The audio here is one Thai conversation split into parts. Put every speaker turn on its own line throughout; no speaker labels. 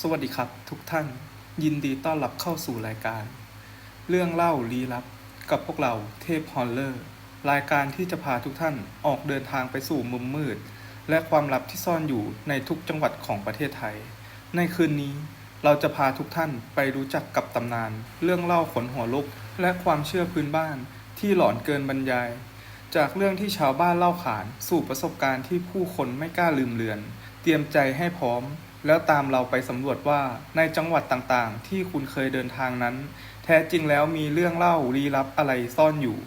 สวัสดีครับทุกท่านยินดีต้อนรับเข้าสู่รายการ เรื่องเล่าลี้ลับกับพวกเราเทพฮอลเลอร์ รายการที่จะพาทุกท่านออกเดินทางไปสู่มุมมืด และความลับที่ซ่อนอยู่ในทุกจังหวัดของประเทศไทย ในคืนนี้เราจะพาทุกท่านไปรู้จักกับตำนาน เรื่องเล่าขนหัวลุกและความเชื่อพื้นบ้านที่หลอนเกินบรรยาย จากเรื่องที่ชาวบ้านเล่าขานสู่ประสบการณ์ที่ผู้คนไม่กล้าลืมเลือน เตรียมใจให้พร้อม แล้วตามเราไปสำรวจว่าในจังหวัดต่างๆ ที่คุณเคยเดินทางนั้น แท้จริงแล้วมีเรื่องเล่าลี้ลับอะไรซ่อนอยู่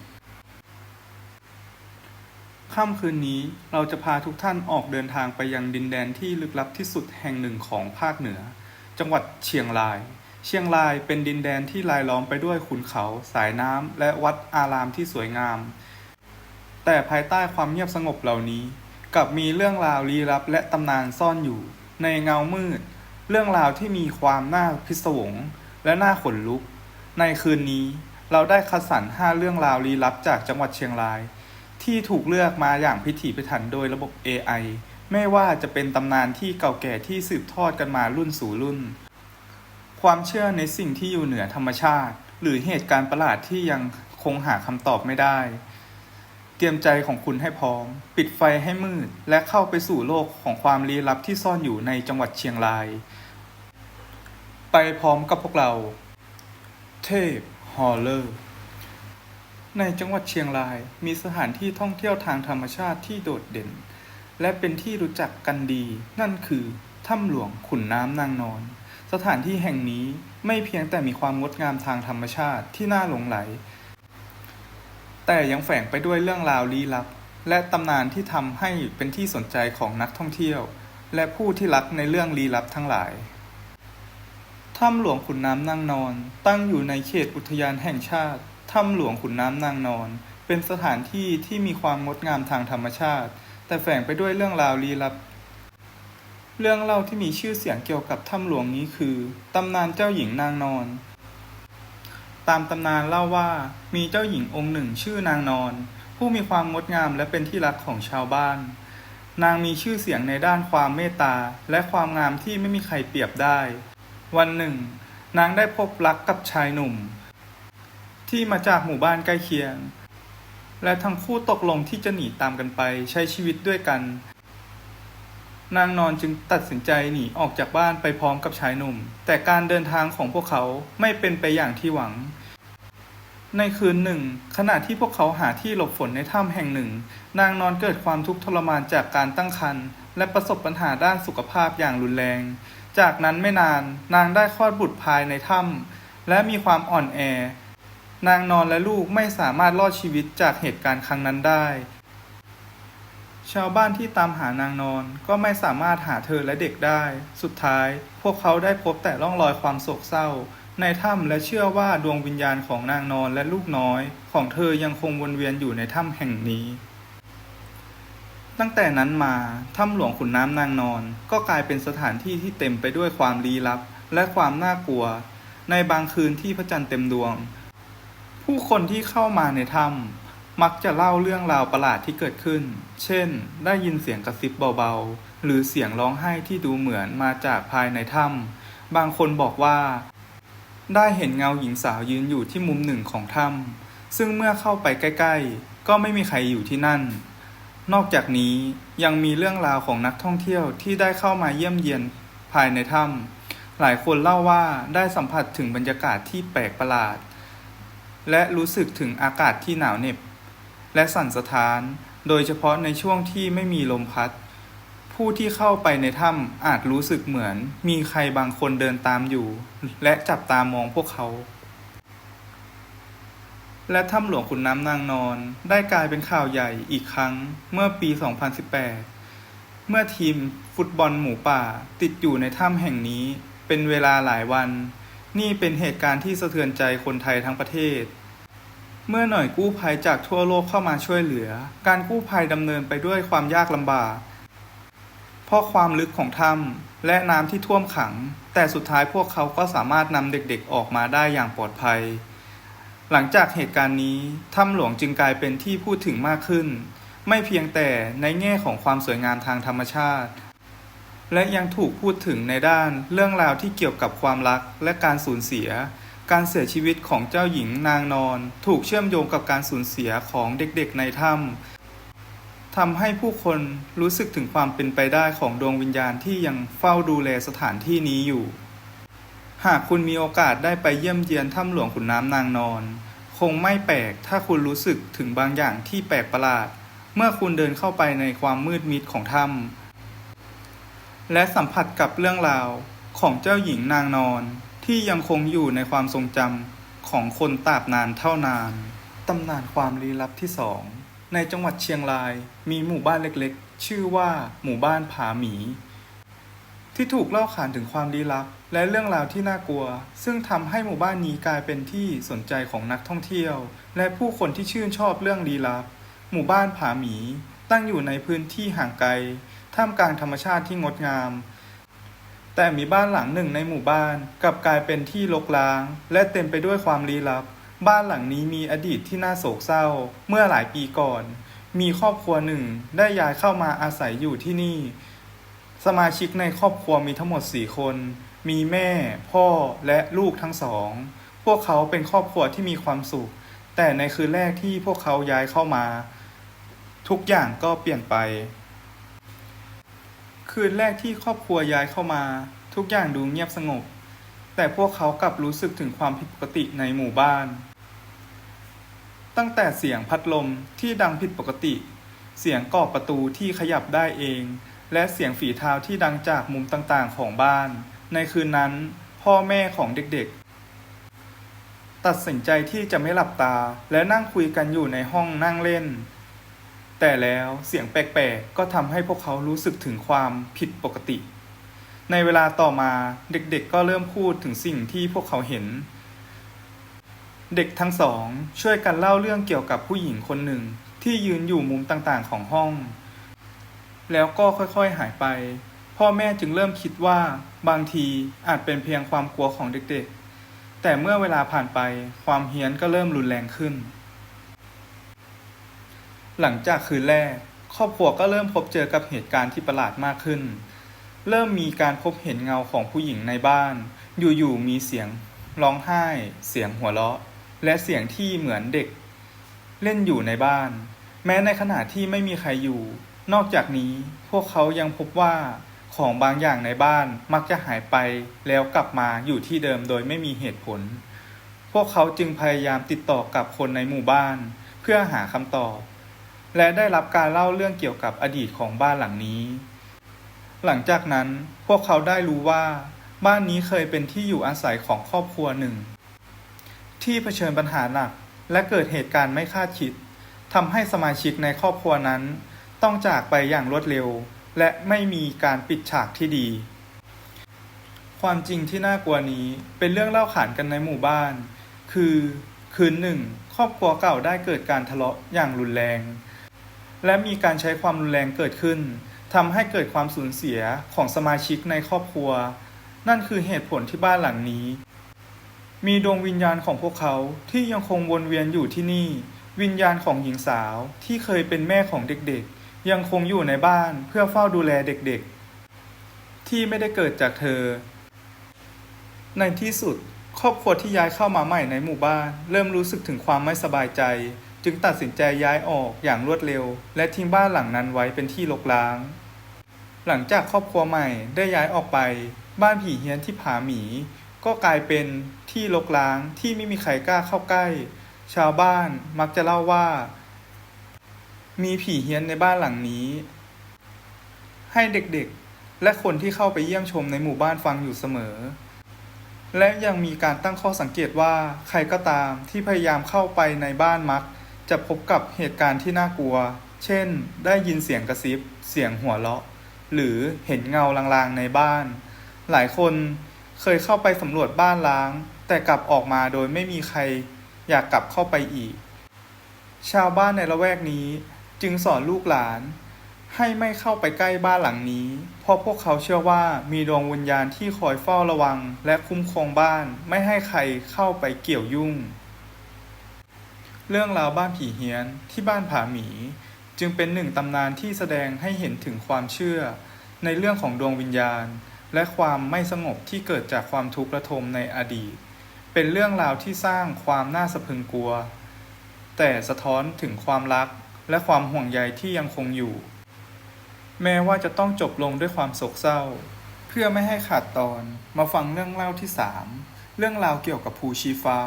ค่ำคืนนี้เราจะพาทุกท่านออกเดินทางไปยังดินแดนที่ลึกลับที่สุดแห่งหนึ่งของภาคเหนือ จังหวัดเชียงราย เชียงรายเป็นดินแดนที่รายล้อมไปด้วยขุนเขา สายน้ำและวัดอารามที่สวยงาม แต่ภายใต้ความเงียบสงบเหล่านี้กลับมีเรื่องราวลี้ลับและตำนานซ่อนอยู่ ในเงามืด เรื่องราวที่มีความน่าพิศวงและน่าขนลุก ในคืนนี้เราได้คัดสรรห้าเรื่องราวลี้ลับจากจังหวัดเชียงราย ที่ถูกเลือกมาอย่างพิถีพิถันโดยระบบ AI ไม่ว่าจะเป็นตำนานที่เก่าแก่ที่สืบทอดกันมารุ่นสู่รุ่น ความเชื่อในสิ่งที่อยู่เหนือธรรมชาติ หรือเหตุการณ์ประหลาดที่ยังคงหาคำตอบไม่ได้ เตรียมใจของคุณให้พร้อม ปิดไฟให้มืด และเข้าไปสู่โลกของความลี้ลับที่ซ่อนอยู่ในจังหวัดเชียงราย ไปพร้อมกับพวกเรา เทพฮอลเลอร์ ในจังหวัดเชียงราย มีสถานที่ท่องเที่ยวทางธรรมชาติที่โดดเด่น และเป็นที่รู้จักกันดี นั่นคือถ้ำหลวงขุนน้ำนางนอน สถานที่แห่งนี้ไม่เพียงแต่มีความงดงามทางธรรมชาติที่น่าหลงไหล แต่ยังแฝงไปด้วยเรื่องราวลี้ลับ และตำนานที่ทำให้เป็นที่สนใจของนักท่องเที่ยว และผู้ที่รักในเรื่องลี้ลับทั้งหลาย ถ้ำหลวงขุนน้ำนางนอน ตั้งอยู่ในเขตอุทยานแห่งชาติ ถ้ำหลวงขุนน้ำนางนอน เป็นสถานที่ที่มีความงดงามทางธรรมชาติ แต่แฝงไปด้วยเรื่องราวลี้ลับ เรื่องเล่าที่มีชื่อเสียงเกี่ยวกับถ้ำหลวงนี้คือ ตำนานเจ้าหญิงนางนอน ตามตำนานเล่าว่ามีเจ้าหญิงองค์หนึ่งชื่อนางนอน ผู้มีความงดงามและเป็นที่รักของชาวบ้าน นางมีชื่อเสียงในด้านความเมตตาและความงามที่ไม่มีใครเปรียบได้ วันหนึ่ง นางได้พบรักกับชายหนุ่ม ที่มาจากหมู่บ้านใกล้เคียง และทั้งคู่ตกลงที่จะหนีตามกันไปใช้ชีวิตด้วยกัน นางนอนจึงตัดสินใจหนีออกจากบ้านไปพร้อมกับชายหนุ่ม แต่การเดินทางของพวกเขาไม่เป็นไปอย่างที่หวัง ในคืนหนึ่ง ขณะที่พวกเขาหาที่หลบฝนในถ้ำแห่งหนึ่ง นางนอนเกิดความทุกข์ทรมานจากการตั้งครรภ์และประสบปัญหาด้านสุขภาพอย่างรุนแรง จากนั้นไม่นานนางได้คลอดบุตรภายในถ้ำและมีความอ่อนแอ นางนอนและลูกไม่สามารถรอดชีวิตจากเหตุการณ์ครั้งนั้นได้ ชาวบ้านที่ตามหานางนอนก็ไม่สามารถหาเธอและเด็กได้ สุดท้าย พวกเขาได้พบแต่ร่องรอยความโศกเศร้า ในถ้ำและเชื่อว่าดวงวิญญาณของนางนอนและลูกน้อย ของเธอยังคงวนเวียนอยู่ในถ้ำแห่งนี้ ตั้งแต่นั้นมาถ้ำหลวงขุนน้ำนางนอน ก็กลายเป็นสถานที่ที่เต็มไปด้วยความลี้ลับ และความน่ากลัว ในบางคืนที่พระจันทร์เต็มดวง ผู้คนที่เข้ามาในถ้ำ มักจะเล่าเรื่องราวประหลาดที่เกิดขึ้น เช่น ได้ยินเสียงกระซิบเบาๆ หรือเสียงร้องไห้ที่ดูเหมือนมาจากภายในถ้ำบางคนบอกว่า ได้เห็นเงาหญิงสาวยืนอยู่ที่มุมหนึ่งของถ้ำซึ่งเมื่อเข้าไปใกล้ ๆ ก็ไม่มีใครอยู่ที่นั่น นอกจากนี้ยังมีเรื่องราวของนักท่องเที่ยวที่ได้เข้ามาเยี่ยมเยียนภายในถ้ำหลายคนเล่าว่าได้สัมผัสถึงบรรยากาศที่แปลกประหลาด และรู้สึกถึงอากาศที่หนาวเหน็บ และสั่นสะท้าน โดยเฉพาะในช่วงที่ไม่มีลมพัด ผู้ที่เข้าไปในถ้ำอาจรู้สึกเหมือน มีใครบางคนเดินตามอยู่ และจับตามองพวกเขา และถ้ำหลวงขุนน้ำนางนอน ได้กลายเป็นข่าวใหญ่อีกครั้งเมื่อปี 2018 เมื่อทีมฟุตบอลหมูป่าติดอยู่ในถ้ำแห่งนี้เป็นเวลาหลายวัน นี่เป็นเหตุการณ์ที่สะเทือนใจคนไทยทั้งประเทศ เมื่อหน่วยกู้ภัยจากทั่วโลกเข้ามาช่วยเหลือ การกู้ภัยดำเนินไปด้วยความยากลำบาก เพราะความลึกของถ้ำและน้ำที่ท่วมขัง แต่สุดท้ายพวกเขาก็สามารถนำเด็กๆออกมาได้อย่างปลอดภัย หลังจากเหตุการณ์นี้ถ้ำหลวงจึงกลายเป็นที่พูดถึงมากขึ้น ไม่เพียงแต่ในแง่ของความสวยงามทางธรรมชาติ และยังถูกพูดถึงในด้านเรื่องราวที่เกี่ยวกับความรักและการสูญเสีย การเสียชีวิตของเจ้าหญิงนางนอน ถูกเชื่อมโยงกับการสูญเสียของเด็กๆในถ้ำทำให้ผู้คนรู้สึกถึงความเป็นไปได้ของดวงวิญญาณที่ยังเฝ้าดูแลสถานที่นี้อยู่ หากคุณมีโอกาสได้ไปเยี่ยมเยียนถ้ำหลวงขุนน้ำนางนอน คงไม่แปลกถ้าคุณรู้สึกถึงบางอย่างที่แปลกประหลาด เมื่อคุณเดินเข้าไปในความมืดมิดของถ้ำและสัมผัสกับเรื่องราวของเจ้าหญิงนางนอน ที่ยังคงอยู่ในความทรงจำของคนตราบนานเท่านาน ตำนานความลี้ลับที่สองในจังหวัดเชียงรายมีหมู่บ้านเล็กๆ ชื่อว่าหมู่บ้านผาหมี ที่ถูกเล่าขานถึงความลี้ลับ และเรื่องราวที่น่ากลัว ซึ่งทำให้หมู่บ้านนี้กลายเป็นที่สนใจของนักท่องเที่ยว และผู้คนที่ชื่นชอบเรื่องลี้ลับ หมู่บ้านผาหมี ตั้งอยู่ในพื้นที่ห่างไกลท่ามกลางธรรมชาติที่งดงาม แต่มีบ้านหลังหนึ่งในหมู่บ้านกลับกลายเป็นที่รกร้าง และเต็มไปด้วยความลี้ลับ บ้านหลังนี้มีอดีตที่น่าโศกเศร้า เมื่อหลายปีก่อน มีครอบครัวหนึ่งได้ย้ายเข้ามาอาศัยอยู่ที่นี่ สมาชิกในครอบครัวมีทั้งหมด4คน มีแม่ พ่อและลูกทั้งสอง พวกเขาเป็นครอบครัวที่มีความสุข แต่ในคืนแรกที่พวกเขาย้ายเข้ามา ทุกอย่างก็เปลี่ยนไป คืนแรกที่ครอบครัวย้ายเข้ามา ทุกอย่างดูเงียบสงบ แต่พวกเขากลับรู้สึกถึงความผิดปกติในหมู่บ้าน ตั้งแต่เสียงพัดลมที่ดังผิดปกติ เสียงก่อประตูที่ขยับได้เอง และเสียงฝีเท้าที่ดังจากมุมต่างๆของบ้าน ในคืนนั้น พ่อแม่ของเด็กๆ ตัดสินใจที่จะไม่หลับตาและนั่งคุยกันอยู่ในห้องนั่งเล่น แต่แล้วเสียงแปลกๆ ก็ทำให้พวกเขารู้สึกถึงความผิดปกติ ในเวลาต่อมาเด็กๆก็เริ่มพูดถึงสิ่งที่พวกเขาเห็น เด็กทั้งสอง ช่วยกันเล่าเรื่องเกี่ยวกับผู้หญิงคนหนึ่งที่ยืนอยู่มุมต่างๆของห้อง แล้วก็ค่อยๆหายไป พ่อแม่จึงเริ่มคิดว่าบางทีอาจเป็นเพียงความกลัวของเด็กๆ แต่เมื่อเวลาผ่านไปความเฮี้ยนก็เริ่มรุนแรงขึ้น หลังจากคืนแรก ครอบครัวก็เริ่มพบเจอกับเหตุการณ์ที่ประหลาดมากขึ้น เริ่มมีการพบเห็นเงาของผู้หญิงในบ้าน อยู่ๆมีเสียงร้องไห้ เสียงหัวเราะ และเสียงที่เหมือนเด็ก เล่นอยู่ในบ้าน แม้ในขณะที่ไม่มีใครอยู่ นอกจากนี้พวกเขายังพบว่าของบางอย่างในบ้านมักจะหายไปแล้วกลับมาอยู่ที่เดิมโดยไม่มีเหตุผล พวกเขาจึงพยายามติดต่อกับคนในหมู่บ้าน เพื่อหาคำตอบ และได้รับการเล่าเรื่องเกี่ยวกับอดีตของบ้านหลังนี้ หลังจากนั้นพวกเขาได้รู้ว่า บ้านนี้เคยเป็นที่อยู่อาศัยของครอบครัวหนึ่ง ที่เผชิญปัญหาหนักและเกิดเหตุการณ์ไม่คาดคิดทำให้สมาชิกในครอบครัวนั้น ต้องจากไปอย่างรวดเร็ว และไม่มีการปิดฉากที่ดี ความจริงที่น่ากลัวนี้เป็นเรื่องเล่าขานกันในหมู่บ้าน คือ คืนหนึ่ง ครอบครัวเก่าได้เกิดการทะเลาะอย่างรุนแรง และมีการใช้ความรุนแรงเกิดขึ้นทำให้เกิดความสูญเสียของสมาชิกในครอบครัว นั่นคือเหตุผลที่บ้านหลังนี้ มีดวงวิญญาณของพวกเขาที่ยังคงวนเวียนอยู่ที่นี่ วิญญาณของหญิงสาวที่เคยเป็นแม่ของเด็กๆ ยังคงอยู่ในบ้านเพื่อเฝ้าดูแลเด็กๆ ที่ไม่ได้เกิดจากเธอ ในที่สุดครอบครัวที่ย้ายเข้ามาใหม่ในหมู่บ้าน เริ่มรู้สึกถึงความไม่สบายใจ จึงตัดสินใจย้ายออกอย่างรวดเร็ว และทิ้งบ้านหลังนั้นไว้เป็นที่รกร้าง หลังจากครอบครัวใหม่ได้ย้ายออกไป บ้านผีเฮี้ยนที่ผาหมี ก็กลายเป็นที่รกร้างที่ไม่มีใครกล้าเข้าใกล้ ชาวบ้านมักจะเล่าว่า มีผีเฮี้ยนในบ้านหลังนี้ ให้เด็กๆ และคนที่เข้าไปเยี่ยมชมในหมู่บ้านฟังอยู่เสมอและยังมีการตั้งข้อสังเกตว่าใครก็ตามที่พยายามเข้าไปในบ้านมัก จะพบกับเหตุการณ์ที่น่ากลัว เช่น ได้ยินเสียงกระซิบ เสียงหัวเราะ หรือเห็นเงาลางๆในบ้าน หลายคนเคยเข้าไปสำรวจบ้านล้าง แต่กลับออกมาโดยไม่มีใครอยากกลับเข้าไปอีก ชาวบ้านในละแวกนี้จึงสอนลูกหลาน ให้ไม่เข้าไปใกล้บ้านหลังนี้ เพราะพวกเขาเชื่อว่ามีดวงวิญญาณที่คอยเฝ้าระวัง และคุ้มครองบ้านไม่ให้ใครเข้าไปเกี่ยวยุ่ง เรื่องราวบ้านผีเฮี้ยนที่บ้านผาหมี จึงเป็นหนึ่งตำนานที่แสดงให้เห็นถึงความเชื่อ ในเรื่องของดวงวิญญาณ และความไม่สงบที่เกิดจากความทุกข์ระทมในอดีต เป็นเรื่องราวที่สร้างความน่าสะพรึงกลัว แต่สะท้อนถึงความรักและความห่วงใยที่ยังคงอยู่ แม้ว่าจะต้องจบลงด้วยความโศกเศร้า เพื่อไม่ให้ขาดตอนมาฟังเรื่องเล่าที่ 3 เรื่องราวเกี่ยวกับภูชีฟ้า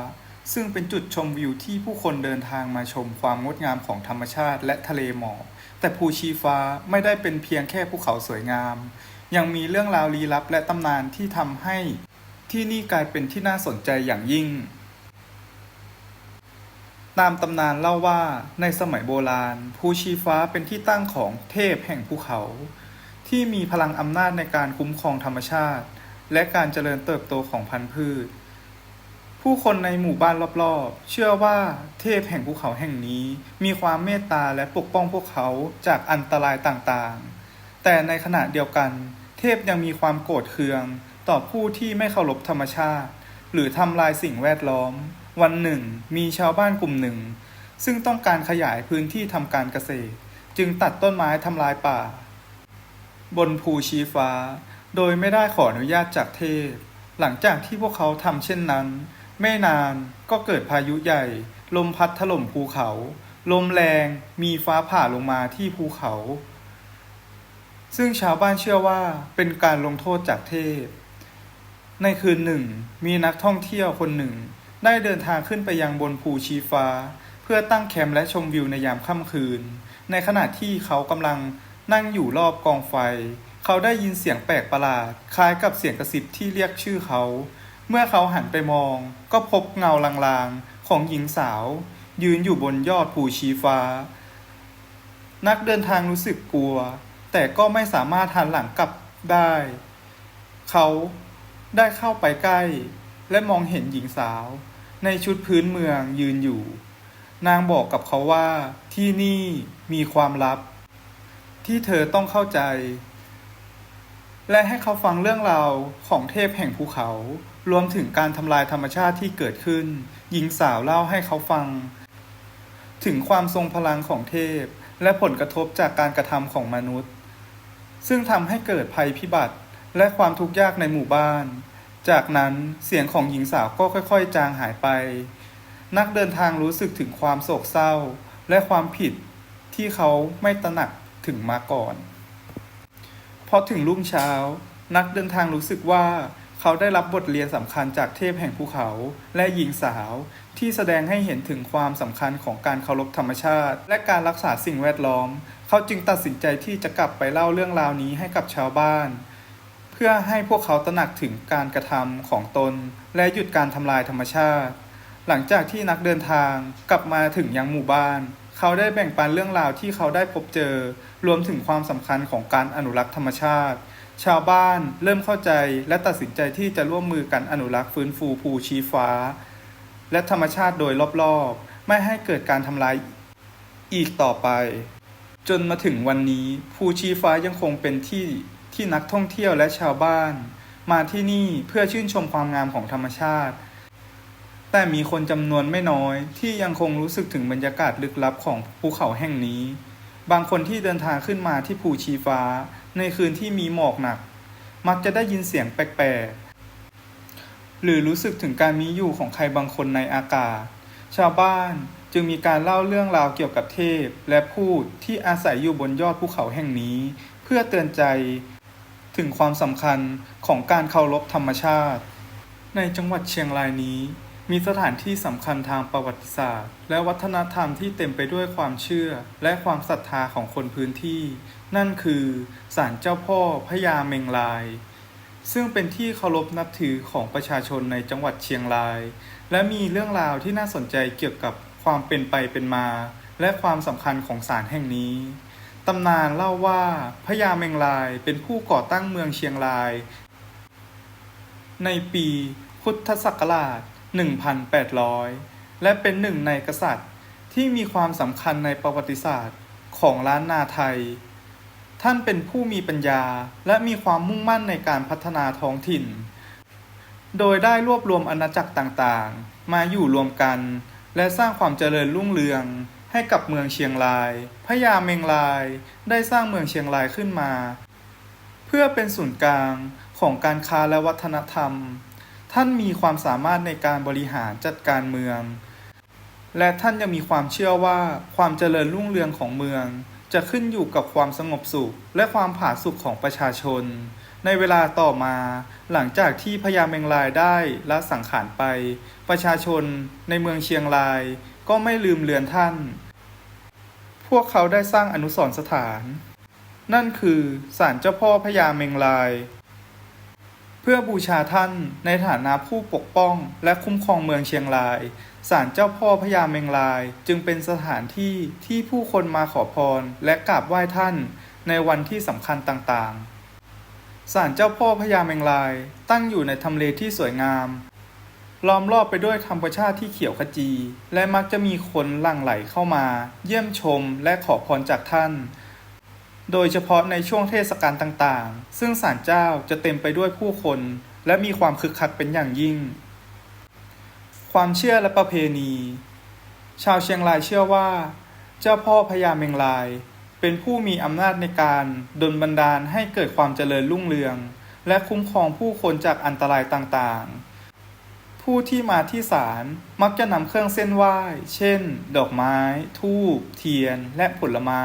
ซึ่งเป็นจุดชมวิวที่ผู้คนเดินทางมาชมความงดงามของธรรมชาติและทะเลหมอกแต่ภูชีฟ้าไม่ได้เป็นเพียงแค่ภูเขาสวยงาม ยังมีเรื่องราวลี้ลับและตำนานที่ทำให้ที่นี่กลายเป็นที่น่าสนใจอย่างยิ่ง ตามตำนานเล่าว่าในสมัยโบราณ ภูชีฟ้าเป็นที่ตั้งของเทพแห่งภูเขา ที่มีพลังอำนาจในการคุ้มครองธรรมชาติ และการเจริญเติบโตของพันธุ์พืช ผู้คนในหมู่บ้านรอบๆ เชื่อว่าเทพแห่งภูเขาแห่งนี้ มีความเมตตาและปกป้องพวกเขาจากอันตรายต่างๆ แต่ในขณะเดียวกัน เทพยังมีความโกรธเคือง ต่อผู้ที่ไม่เคารพธรรมชาติ หรือทำลายสิ่งแวดล้อม วันหนึ่ง มีชาวบ้านกลุ่มหนึ่ง ซึ่งต้องการขยายพื้นที่ทำการเกษตร จึงตัดต้นไม้ทำลายป่า บนภูชีฟ้า โดยไม่ได้ขออนุญาตจากเทพ หลังจากที่พวกเขาทำเช่นนั้น ไม่นานก็เกิดพายุใหญ่ ลมพัดถล่มภูเขา ลมแรงมีฟ้าผ่าลงมาที่ภูเขา ซึ่งชาวบ้านเชื่อว่าเป็นการลงโทษจากเทพ ในคืนหนึ่ง มีนักท่องเที่ยวคนหนึ่ง ได้เดินทางขึ้นไปยังบนภูชีฟ้า เพื่อตั้งแคมป์และชมวิวในยามค่ำคืน ในขณะที่เขากำลังนั่งอยู่รอบกองไฟ เขาได้ยินเสียงแปลกประหลาด คล้ายกับเสียงกระซิบที่เรียกชื่อเขา เมื่อเขาหันไปมองก็พบเงาลางๆ ของหญิงสาว ยืนอยู่บนยอดภูชีฟ้า นักเดินทางรู้สึกกลัว แต่ก็ไม่สามารถหันหลังกลับได้ เขาได้เข้าไปใกล้ และมองเห็นหญิงสาว ในชุดพื้นเมืองยืนอยู่ นางบอกกับเขาว่าที่นี่มีความลับ ที่เธอต้องเข้าใจ และให้เขาฟังเรื่องราวของเทพแห่งภูเขา รวมถึงการทำลายธรรมชาติที่เกิดขึ้น หญิงสาวเล่าให้เขาฟัง ถึงความทรงพลังของเทพ และผลกระทบจากการกระทำของมนุษย์ ซึ่งทำให้เกิดภัยพิบัติและความทุกข์ยากในหมู่บ้าน จากนั้นเสียงของหญิงสาวก็ค่อย ๆ จางหายไป นักเดินทางรู้สึกถึงความโศกเศร้า และความผิดที่เขาไม่ตระหนักถึงมาก่อนพอถึงรุ่งเช้า นักเดินทางรู้สึกว่า เขาได้รับบทเรียนสำคัญจากเทพแห่งภูเขา และหญิงสาว ที่แสดงให้เห็นถึงความสำคัญของการเคารพธรรมชาติ และการรักษาสิ่งแวดล้อม เขาจึงตัดสินใจที่จะกลับไปเล่าเรื่องราวนี้ให้กับชาวบ้าน เพื่อให้พวกเขาตระหนักถึงการกระทำของตน และหยุดการทำลายธรรมชาติ หลังจากที่นักเดินทางกลับมาถึงยังหมู่บ้าน เขาได้แบ่งปันเรื่องราวที่เขาได้พบเจอ รวมถึงความสำคัญของการอนุรักษ์ธรรมชาติ ชาวบ้านเริ่มเข้าใจและตัดสินใจที่จะร่วมมือกันอนุรักษ์ฟื้นฟูภูชีฟ้า และธรรมชาติโดยรอบๆ ไม่ให้เกิดการทำลายอีกต่อไป จนมาถึงวันนี้ภูชีฟ้ายังคงเป็นที่ที่นักท่องเที่ยวและชาวบ้าน มาที่นี่เพื่อชื่นชมความงามของธรรมชาติ แต่มีคนจำนวนไม่น้อยที่ยังคงรู้สึกถึงบรรยากาศลึกลับของภูเขาแห่งนี้ บางคนที่เดินทางขึ้นมาที่ภูชีฟ้า ในคืนที่มีหมอกหนัก มักจะได้ยินเสียงแปลกๆ หรือรู้สึกถึงการมีอยู่ของใครบางคนในอากาศ ชาวบ้านจึงมีการเล่าเรื่องราวเกี่ยวกับเทพ และพูดที่อาศัยอยู่บนยอดภูเขาแห่งนี้ เพื่อเตือนใจถึงความสำคัญของการเคารพธรรมชาติ ในจังหวัดเชียงรายนี้ มีสถานที่สำคัญทางประวัติศาสตร์ และวัฒนธรรมที่เต็มไปด้วยความเชื่อ และความศรัทธาของคนพื้นที่ นั่นคือศาลเจ้าพ่อพญาเมงลาย ซึ่งเป็นที่เคารพนับถือของประชาชนในจังหวัดเชียงราย และมีเรื่องราวที่น่าสนใจเกี่ยวกับความเป็นไปเป็นมา และความสำคัญของศาลแห่งนี้ตำนานเล่าว่าพญาเมงลายเป็นผู้ก่อตั้งเมืองเชียงราย ในปีพุทธศักราช 1,800 และเป็นหนึ่งในกษัตริย์ที่มีความสำคัญในประวัติศาสตร์ของล้านนาไทย ท่านเป็นผู้มีปัญญาและมีความมุ่งมั่นในการพัฒนาท้องถิ่น โดยได้รวบรวมอาณาจักรต่างๆ มาอยู่รวมกัน และสร้างความเจริญรุ่งเรืองให้กับเมืองเชียงราย พญาเมงลายได้สร้างเมืองเชียงรายขึ้นมา เพื่อเป็นศูนย์กลางของการค้าและวัฒนธรรม ท่านมีความสามารถในการบริหารจัดการเมือง และท่านยังมีความเชื่อว่าความเจริญรุ่งเรืองของเมือง จะขึ้นอยู่กับความสงบสุข และความผาสุกของประชาชน ในเวลาต่อมา หลังจากที่พญาเมงรายได้ละสังขารไป ประชาชนในเมืองเชียงราย ก็ไม่ลืมเลือนท่าน พวกเขาได้สร้างอนุสรณ์สถาน นั่นคือศาลเจ้าพ่อพญาเมงราย พื่อบูชาท่านในฐานะผู้ปกป้องและคุ้มครองเมืองเชียงรายศาลเจ้าพ่อพญาเมงราย จึงเป็นสถานที่ที่ผู้คนมาขอพรและกราบไหว้ท่านในวันที่สำคัญต่างๆศาลเจ้าพ่อพญาเมงราย ตั้งอยู่ในทำเลที่สวยงามล้อมรอบไปด้วยธรรมชาติที่เขียวขจี และมักจะมีคนหลั่งไหลเข้ามา เยี่ยมชมและขอพรจากท่าน โดยเฉพาะในช่วงเทศกาลต่างๆ ซึ่งศาลเจ้าจะเต็มไปด้วยผู้คน และมีความคึกคักเป็นอย่างยิ่ง ความเชื่อและประเพณี ชาวเชียงรายเชื่อว่า เจ้าพ่อพญาเมงราย เป็นผู้มีอำนาจในการดลบันดาลให้เกิดความเจริญรุ่งเรือง และคุ้มครองผู้คนจากอันตรายต่างๆผู้ที่มาที่ศาลมักจะนำเครื่องเส้นไหว้ เช่น ดอกไม้ธูปเทียน และผลไม้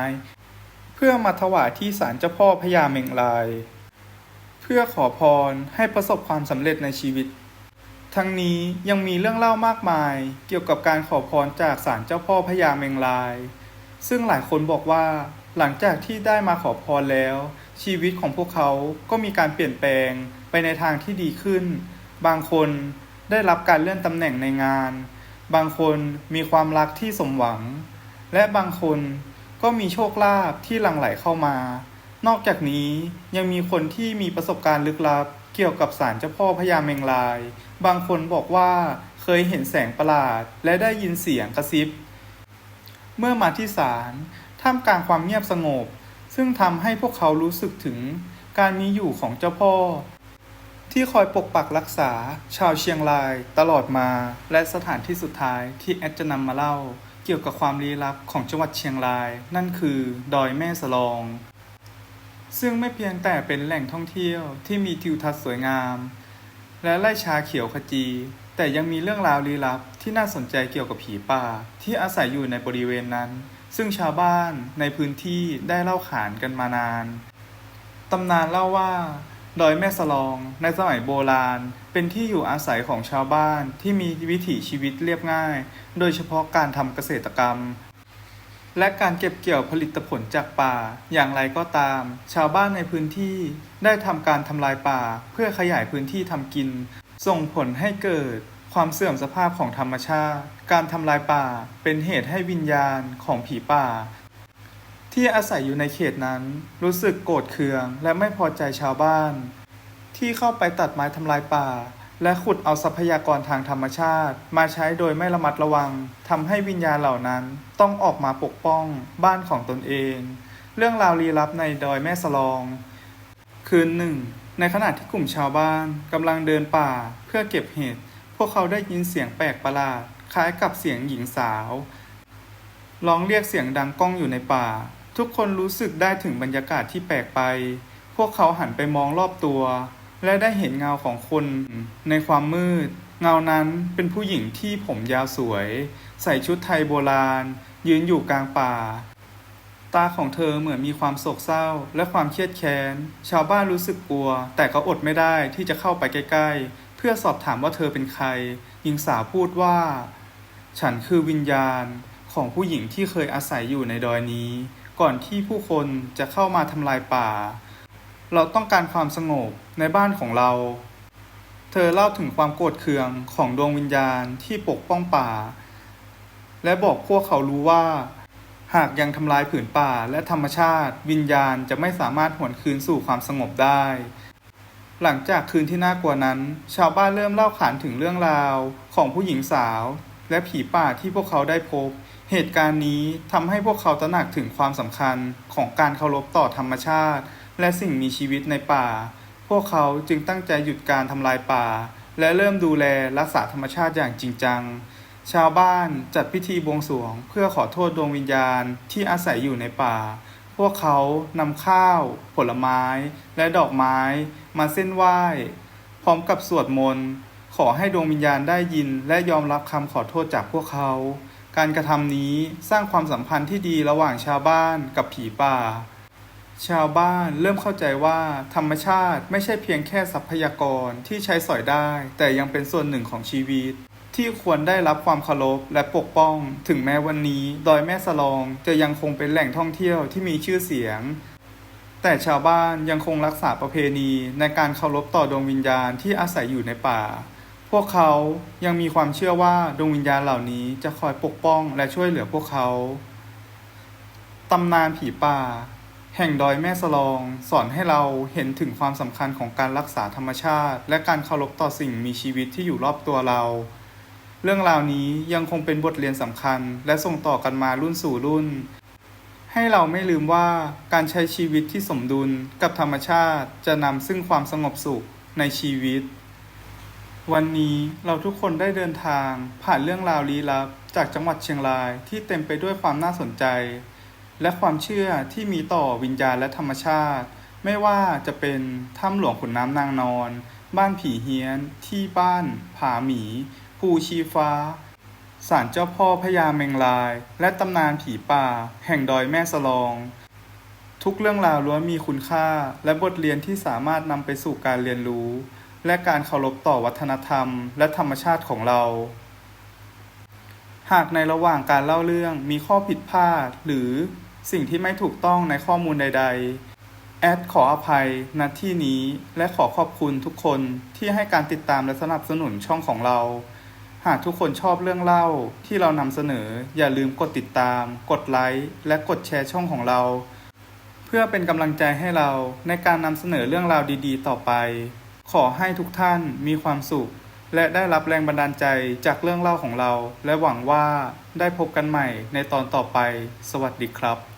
เพื่อมาถวายที่ศาลเจ้าพ่อพญาเมงราย เพื่อขอพรให้ประสบความสำเร็จในชีวิต ทั้งนี้ยังมีเรื่องเล่ามากมายเกี่ยวกับการขอพรจากศาลเจ้าพ่อพญาเมงราย ซึ่งหลายคนบอกว่าหลังจากที่ได้มาขอพรแล้ว ชีวิตของพวกเขาก็มีการเปลี่ยนแปลงไปในทางที่ดีขึ้น บางคนได้รับการเลื่อนตำแหน่งในงาน บางคนมีความรักที่สมหวัง และบางคน ก็มีโชคลาภที่หลั่งไหลเข้ามา นอกจากนี้ยังมีคนที่มีประสบการณ์ลึกลับ เกี่ยวกับศาลเจ้าพ่อพญาเมงราย บางคนบอกว่าเคยเห็นแสงประหลาด และได้ยินเสียงกระซิบ เมื่อมาที่ศาลท่ามกลางความเงียบสงบ ซึ่งทำให้พวกเขารู้สึกถึงการมีอยู่ของเจ้าพ่อ ที่คอยปกปักรักษา ชาวเชียงราย ตลอดมา และสถานที่สุดท้ายที่แอดจะนำมาเล่า เกี่ยวกับความลี้ลับของจังหวัดเชียงราย นั่นคือ ดอยแม่สลอง ซึ่งไม่เพียงแต่เป็นแหล่งท่องเที่ยวที่มีทิวทัศน์สวยงาม และไร่ชาเขียวขจี แต่ยังมีเรื่องราวลี้ลับที่น่าสนใจเกี่ยวกับผีป่า ที่อาศัยอยู่ในบริเวณนั้น ซึ่งชาวบ้านในพื้นที่ได้เล่าขานกันมานานตำนานเล่าว่า ดอยแม่สลองในสมัยโบราณ เป็นที่อยู่อาศัยของชาวบ้านที่มีวิถีชีวิตเรียบง่าย โดยเฉพาะการทำเกษตรกรรม และการเก็บเกี่ยวผลิตผลจากป่า อย่างไรก็ตาม ชาวบ้านในพื้นที่ได้ทำการทำลายป่า เพื่อขยายพื้นที่ทำกิน ส่งผลให้เกิดความเสื่อมสภาพของธรรมชาติ การทำลายป่าเป็นเหตุให้วิญญาณของผีป่า ที่อาศัยอยู่ในเขตนั้น รู้สึกโกรธเคืองและไม่พอใจชาวบ้าน ที่เข้าไปตัดไม้ทำลายป่า และขุดเอาทรัพยากรทางธรรมชาติ มาใช้โดยไม่ระมัดระวังทำให้วิญญาณเหล่านั้นต้องออกมาปกป้องบ้านของตนเอง เรื่องราวลี้ลับในดอยแม่สลอง คืนหนึ่ง ในขณะที่กลุ่มชาวบ้านกำลังเดินป่าเพื่อเก็บเห็ดพวกเขาได้ยินเสียงแปลกประหลาด คล้ายกับเสียงหญิงสาวร้องเรียกเสียงดังก้องอยู่ในป่า ทุกคนรู้สึกได้ถึงบรรยากาศที่แปลกไป พวกเขาหันไปมองรอบตัว และได้เห็นเงาของคนในความมืด เงานั้นเป็นผู้หญิงที่ผมยาวสวย ใส่ชุดไทยโบราณ ยืนอยู่กลางป่า ตาของเธอเหมือนมีความโศกเศร้า และความเครียดแค้น ชาวบ้านรู้สึกกลัว แต่ก็อดไม่ได้ที่จะเข้าไปใกล้ ๆ เพื่อสอบถามว่าเธอเป็นใคร หญิงสาวพูดว่า ฉันคือวิญญาณของผู้หญิงที่เคยอาศัยอยู่ในดอยนี้ ก่อนที่ผู้คนจะเข้ามาทำลายป่า เราต้องการความสงบในบ้านของเรา เธอเล่าถึงความโกรธเคืองของดวงวิญญาณที่ปกป้องป่า และบอกพวกเขารู้ว่า หากยังทำลายผืนป่าและธรรมชาติ วิญญาณจะไม่สามารถหวนคืนสู่ความสงบได้ หลังจากคืนที่น่ากลัวนั้น ชาวบ้านเริ่มเล่าขานถึงเรื่องราวของผู้หญิงสาว และผีป่าที่พวกเขาได้พบ เหตุการณ์นี้ทำให้พวกเขาตระหนักถึงความสำคัญของการเคารพต่อธรรมชาติ และสิ่งมีชีวิตในป่า พวกเขาจึงตั้งใจหยุดการทำลายป่า และเริ่มดูแลรักษาธรรมชาติอย่างจริงจัง ชาวบ้านจัดพิธีบวงสรวง เพื่อขอโทษดวงวิญญาณที่อาศัยอยู่ในป่า พวกเขานำข้าว ผลไม้ และดอกไม้ มาเส้นไหว้ พร้อมกับสวดมนต์ ขอให้ดวงวิญญาณได้ยินและยอมรับคำขอโทษจากพวกเขา การกระทำนี้สร้างความสัมพันธ์ที่ดีระหว่างชาวบ้านกับผีป่า ชาวบ้านเริ่มเข้าใจว่าธรรมชาติไม่ใช่เพียงแค่ทรัพยากรที่ใช้สอยได้ แต่ยังเป็นส่วนหนึ่งของชีวิต ที่ควรได้รับความเคารพและปกป้อง ถึงแม้วันนี้ดอยแม่สลองจะยังคงเป็นแหล่งท่องเที่ยวที่มีชื่อเสียงแต่ชาวบ้านยังคงรักษาประเพณีในการเคารพต่อดวงวิญญาณที่อาศัยอยู่ในป่า พวกเขายังมีความเชื่อว่าดวงวิญญาณเหล่านี้จะคอยปกป้องและช่วยเหลือพวกเขา ตำนานผีป่า แห่งดอยแม่สลอง สอนให้เราเห็นถึงความสำคัญของการรักษาธรรมชาติ และการเคารพต่อสิ่งมีชีวิตที่อยู่รอบตัวเรา เรื่องราวนี้ยังคงเป็นบทเรียนสำคัญ และส่งต่อกันมารุ่นสู่รุ่น ให้เราไม่ลืมว่าการใช้ชีวิตที่สมดุลกับธรรมชาติจะนำซึ่งความสงบสุขในชีวิต วันนี้เราทุกคนได้เดินทางผ่านเรื่องราวลี้ลับ จากจังหวัดเชียงรายที่เต็มไปด้วยความน่าสนใจ และความเชื่อที่มีต่อวิญญาณและธรรมชาติ ไม่ว่าจะเป็นถ้ำหลวงขุนน้ำนางนอน บ้านผีเฮี้ยน ที่บ้าน ผาหมี ภูชีฟ้าศาลเจ้าพ่อพญาเมงลาย และตำนานผีป่า แห่งดอยแม่สลอง ทุกเรื่องราวล้วนมีคุณค่า และบทเรียนที่สามารถนำไปสู่การเรียนรู้ และการเคารพต่อวัฒนธรรม และธรรมชาติของเรา หากในระหว่างการเล่าเรื่องมีข้อผิดพลาด หรือสิ่งที่ไม่ถูกต้องในข้อมูลใด ๆ แอดขออภัยณที่นี้ และขอขอบคุณทุกคนที่ให้การติดตามและสนับสนุนช่องของเราหากทุกคนชอบเรื่องเล่าที่เรานำเสนอ อย่าลืมกดติดตาม กดไลค์และกดแชร์ช่องของเรา เพื่อเป็นกำลังใจให้เราในการนำเสนอเรื่องราวดี ๆ ต่อไป ขอให้ทุกท่านมีความสุข และได้รับแรงบันดาลใจจากเรื่องเล่าของเรา และหวังว่าได้พบกันใหม่ในตอนต่อไป สวัสดีครับ